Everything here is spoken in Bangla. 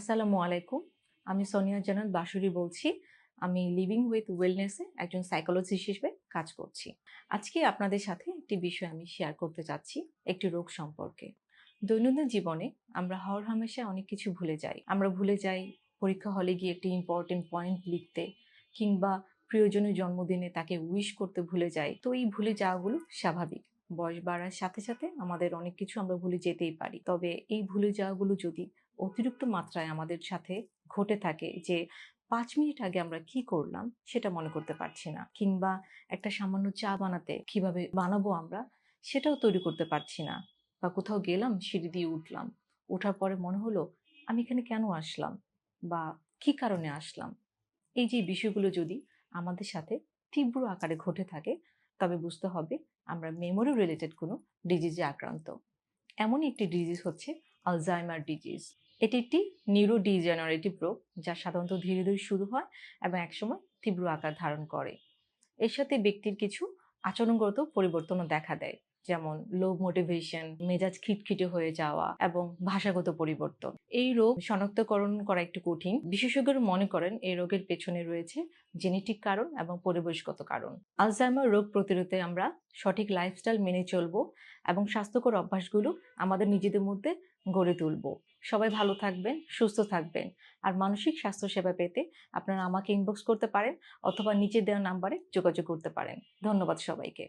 আসসালামু আলাইকুম। আমি সোনিয়া জানান বাসুরি বলছি। আমি লিভিং উইথ ওয়েলনেসে একজন সাইকোলজিস্ট হিসেবে কাজ করছি। আজকে আপনাদের সাথে একটি বিষয় আমি শেয়ার করতে চাচ্ছি, একটি রোগ সম্পর্কে। দৈনন্দিন জীবনে আমরা হর হামেশা অনেক কিছু ভুলে যাই। আমরা ভুলে যাই পরীক্ষা হলে গিয়ে একটি ইম্পর্টেন্ট পয়েন্ট লিখতে কিংবা প্রিয়জনের জন্মদিনে তাকে উইশ করতে ভুলে যাই। তো এই ভুলে যাওয়াগুলো স্বাভাবিক। বয়স বাড়ার সাথে সাথে আমাদের অনেক কিছু আমরা ভুলে যেতেই পারি। তবে এই ভুলে যাওয়াগুলো যদি অতিরিক্ত মাত্রায় আমাদের সাথে ঘটে থাকে যে পাঁচ মিনিট আগে আমরা কি করলাম সেটা মনে করতে পারছি না কিংবা একটা সামান্য চা বানাতে কীভাবে বানাবো আমরা সেটাও তৈরি করতে পারছি না বা কোথাও গেলাম, সিঁড়ি দিয়ে উঠলাম, ওঠার পরে মনে হলো আমি এখানে কেন আসলাম বা কি কারণে আসলাম? এই যে বিষয়গুলো যদি আমাদের সাথে তীব্র আকারে ঘটে থাকে তবে বুঝতে হবে আমরা মেমোরি রিলেটেড কোনো ডিজিজে আক্রান্ত। এমনই একটি ডিজিজ হচ্ছে আলজাইমার ডিজিজ এটি একটি নিউরো ডিজেনারেটিভ রোগ যা সাধারণত ধীরে ধীরে শুরু হয় এবং একসময় তীব্র আকার ধারণ করে। এর সাথে ব্যক্তির কিছু আচরণগত পরিবর্তনও দেখা দেয়। যেমন লো মোটিভেশন মেজাজ খিটখিটে হয়ে যাওয়া এবং ভাষাগত পরিবর্তন। এই রোগ শনাক্তকরণ করা একটু কঠিন। বিশেষজ্ঞরা মনে করেন এই রোগের পেছনে রয়েছে জেনেটিক কারণ এবং পরিবেশগত কারণ। আলজাইমার রোগ প্রতিরোধে আমরা সঠিক লাইফস্টাইল মেনে চলবো এবং স্বাস্থ্যকর অভ্যাসগুলো আমাদের নিজেদের মধ্যে গড়ে তুলব। সবাই ভালো থাকবেন, সুস্থ থাকবেন আর মানসিক স্বাস্থ্য সেবা পেতে আপনারা আমাকে ইনবক্স করতে পারেন অথবা নিচে দেওয়া নাম্বারে যোগাযোগ করতে পারেন। ধন্যবাদ সবাইকে।